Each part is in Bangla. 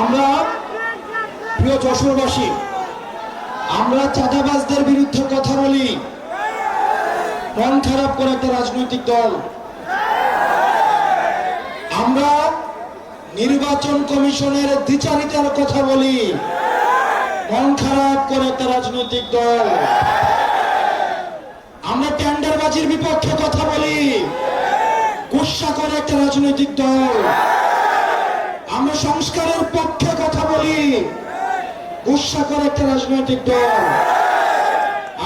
আমরা প্রিয় যশোরবাসী, আমরা চাঁদাবাজদের বিরুদ্ধে কথা বলি। মন খারাপ করে একটা রাজনৈতিক দল। আমরা নির্বাচন কমিশনের দ্বিচারিতার কথা বলি। মন খারাপ করে একটা রাজনৈতিক দল। আমরা টেন্ডারবাজির বিপক্ষে কথা বলি। গুসা করে একটা রাজনৈতিক দল। আমরা সংস্কারের পক্ষে কথা বলি। গুসা করে একটা রাজনৈতিক দল।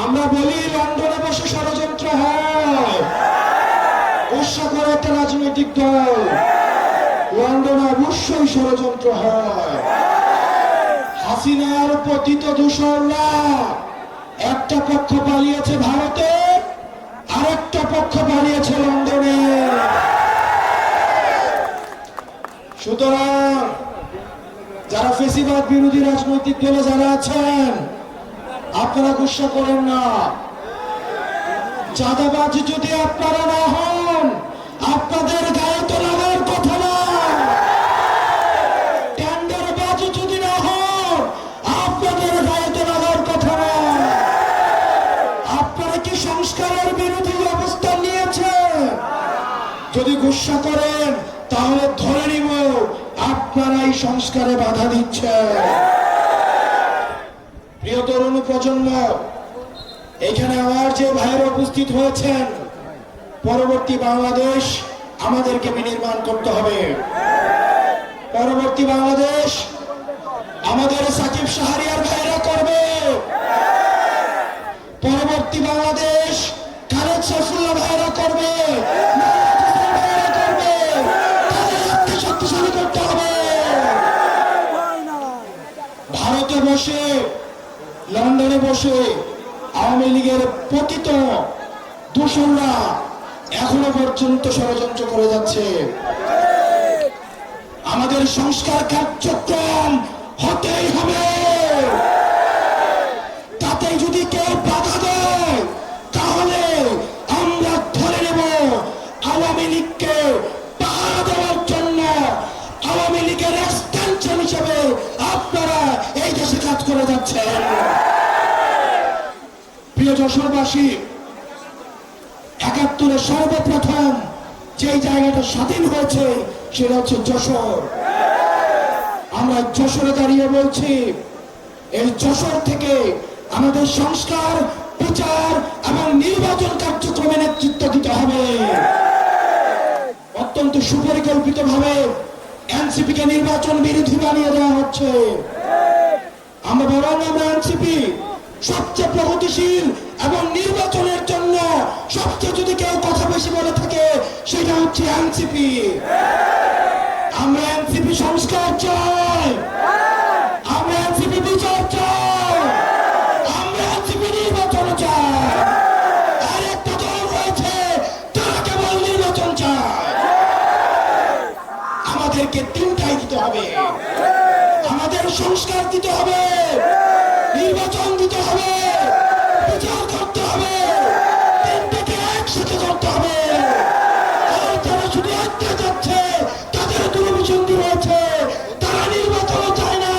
আমরা বলি, লন্ডনে বসে ষড়যন্ত্র হয়। করে একটা রাজনৈতিক দল। লন্ডনে অবশ্যই ষড়যন্ত্র হয়। হাসিনার পতিত দূষণরা একটা পক্ষ পালিয়েছে ভারতে, আরেকটা পক্ষ পালিয়েছে লন্ডনে। সুতরাং যারা ফেসিবাদ বিরোধী রাজনৈতিক দলে যারা আছেন, আপনারা গুসা করেন না। চাঁদাবাজ যদি আপনারা না হন, আপনাদের গায়ে তো লাগার কথা যদি না হন, আপনাদের গায়ে তো লাগার কথা কি সংস্কারের বিরোধী অবস্থান নিয়েছেন? যদি গুসা করেন, তাহলে ধরে আপনারাই সংস্কারে বাধা দিচ্ছেন প্রিয় তরুণ প্রজন্ম, এখানে আমার যে ভাইয়েরা উপস্থিত হয়েছেন, পরবর্তী বাংলাদেশ আমাদেরকে বিনির্মাণ করতে হবে। পরবর্তী বাংলাদেশ আমাদের সাকিব সাহারিয়ার ভাইরা করবে। পরবর্তী বাংলাদেশ খালেদ সাইফুল্লাহ ভাইরা করবে ভাইরা করবে তাদেরকে শক্তিশালী করতে হবে ভারতে বসে, লন্ডনে বসে আওয়ামী লীগের পতিত দূষণরা এখনও পর্যন্ত ষড়যন্ত্র করে যাচ্ছে। আমাদের সংস্কার কার্যক্রম হতেই হবে। তাতে যদি কেউ বাধা দেয়, তাহলে আমরা ধরে নেব আওয়ামী লীগকে প্রিয় যশোরবাসী একাত্তরে সর্বপ্রথম যে জায়গাটা স্বাধীন হয়েছে, সেটা হচ্ছে যশোর। আমরা যশোরে দাঁড়িয়ে বলছি, এই যশোর থেকে আমাদের সংস্কার বিচার এবং নির্বাচন কার্যক্রমে নেতৃত্ব দিতে হবে। অত্যন্ত সুপরিকল্পিত ভাবে এনসিপি কে নির্বাচন বিরোধী বানিয়ে দেওয়া হচ্ছে। আমরা বরং আমরা এনসিপি সবচেয়ে প্রগতিশীল এবং নির্বাচনের জন্য সবচেয়ে যদি কেউ কথা বেশি বলে থাকে, সেটা হচ্ছে এনসিপি আমরা এনসিপি সংস্কার চাই। আমরা এনসিপি বিচার চাই। আমরা এনসিপি নির্বাচন চাই। আর একটা দল রয়েছে, তারা কেবল নির্বাচন চায়। আমাদেরকে তিনটাই দিতে হবে। আমাদের সংস্কার দিতে হবে নির্বাচন দিতে হবে বিচার করতে হবে তিনটাকে করতে হবে যারা শুধু একটা যাচ্ছে তাদের দুর্বিসন্ধি রয়েছে তারা নির্বাচনও চায় না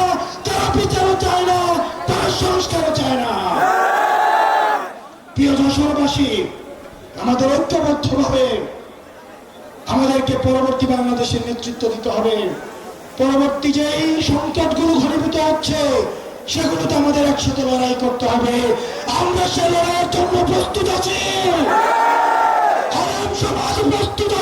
তারা বিচারও চায় না তারা সংস্কারও চায় না প্রিয় যশোরবাসী আমাদের ঐক্যবদ্ধ ভাবে আমাদেরকে পরবর্তী বাংলাদেশের নেতৃত্ব দিতে হবে পরবর্তী যে এই সংকটগুলো ঘনীভূত হচ্ছে সেগুলোতে আমাদের একসাথে লড়াই করতে হবে আমরা সে লড়াইয়ের জন্য প্রস্তুত আছি। সমাজ প্রস্তুত